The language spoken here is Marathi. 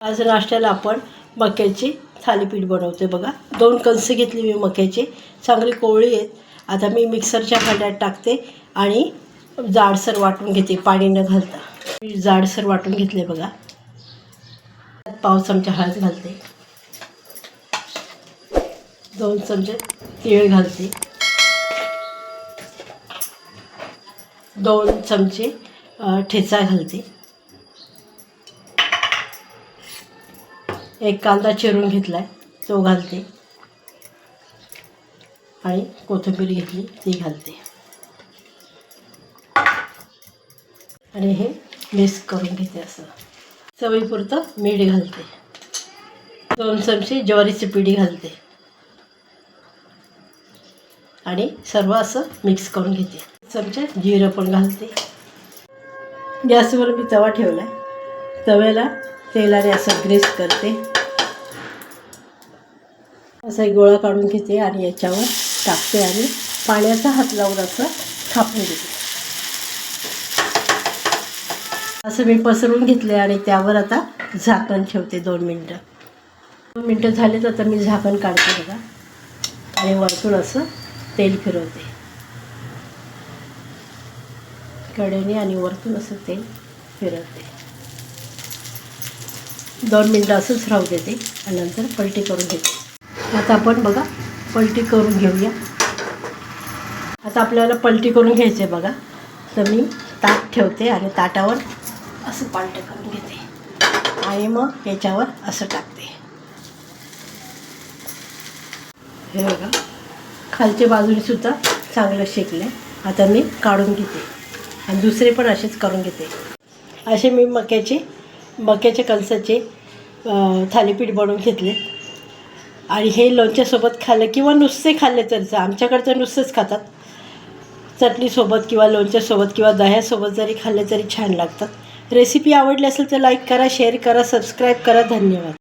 आज नाश्त्याला आपण मक्याची थालीपीठ बनवते बघा. दोन कणसं घेतली मी मक्याची. चांगली कोवळी आहेत. आता मी मिक्सरच्या भांड्यात टाकते आणि जाडसर वाटून घेते पाणी न घालता. मी जाडसर वाटून घेतले बघा. त्यात पाव चमचा हळद घालते. दोन चमचे तीळ घालते. दोन चमचे ठेचा घालते. एक कांदा चिरून घेतला आहे तो घालते. आणि कोथिंबीर घेतली ती घालते. आणि हे मिक्स करून घेते असं. चवीपुरतं मीठ घालते. दोन चमचे ज्वारीची पिढी घालते. आणि सर्व असं मिक्स करून घेते. चमचे जिरं पण घालते. गॅसवर मी तवा ठेवला आहे तव्याला तेलाने असं ग्रेस करते. असा एक गोळा काढून घेते आणि याच्यावर टाकते आणि पाण्याचा हात लावून असं थापून घेते. असं मी पसरून घेतले आणि त्यावर आता झाकण ठेवते दोन मिनटं. दोन मिनटं झाले तर मी झाकण काढते बघा. आणि वरतून असं तेल फिरवते. कडेने आणि वरतून असं तेल फिरवते. दोन मिनटं असंच राहू देते आणि नंतर पलटी करून घेते. आता आपण बघा पलटी करून घेऊया. आता आपल्याला पलटी करून घ्यायचे बघा. तर मी ताट ठेवते आणि ताटावर असं पालटं करून घेते. आणि मग याच्यावर असं टाकते. हे बघा खालच्या बाजूने सुद्धा चांगलं शेकले. आता मी काढून घेते. आणि दुसरे पण असेच करून घेते. असे मी मक्याचे मक्याच्या कणसाचे थालीपीठ बनवून घेतले. आणि हे लोणच्यासोबत खाल्लं किंवा नुसते खाल्ले तरी आमच्याकडचं नुसतेच खातात. चटणीसोबत किंवा लोणच्यासोबत किंवा दह्यासोबत जरी खाल्ले तरी छान लागतात. रेसिपी आवडली असेल तर लाईक करा शेअर करा सबस्क्राईब करा. धन्यवाद.